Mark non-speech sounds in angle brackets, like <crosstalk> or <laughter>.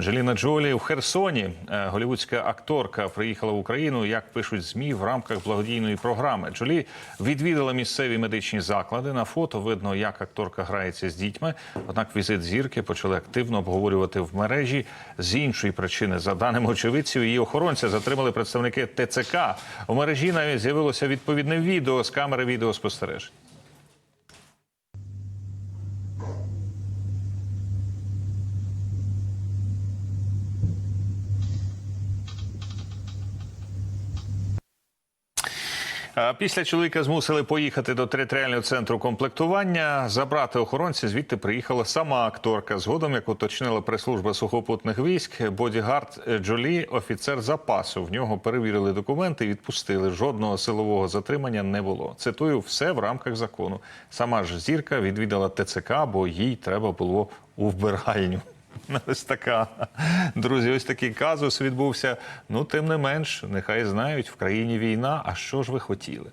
Анджеліна Джолі в Херсоні. Е, Голівудська акторка приїхала в Україну, як пишуть змі в рамках благодійної програми. Джолі відвідала місцеві медичні заклади. На фото видно, як акторка грається з дітьми. Однак візит зірки почали активно обговорювати в мережі з іншої причини. За даними очевидців, її охоронця затримали представники ТЦК. У мережі навіть з'явилося відповідне відео з камери відеоспостережень. Після чоловіка змусили поїхати до територіального центру комплектування. Забрати охоронця звідти приїхала сама акторка. Згодом, як уточнила прес-служба сухопутних військ, бодігард Джолі, офіцер запасу. В нього перевірили документи відпустили. Жодного силового затримання не було. Цитую, все в рамках закону. Сама ж зірка відвідала ТЦК, бо їй треба було у вбиральню. <laughs> Ось така. Друзі, ось такий казус відбувся. Ну, тим не менш, нехай знають, в країні війна. А що ж ви хотіли?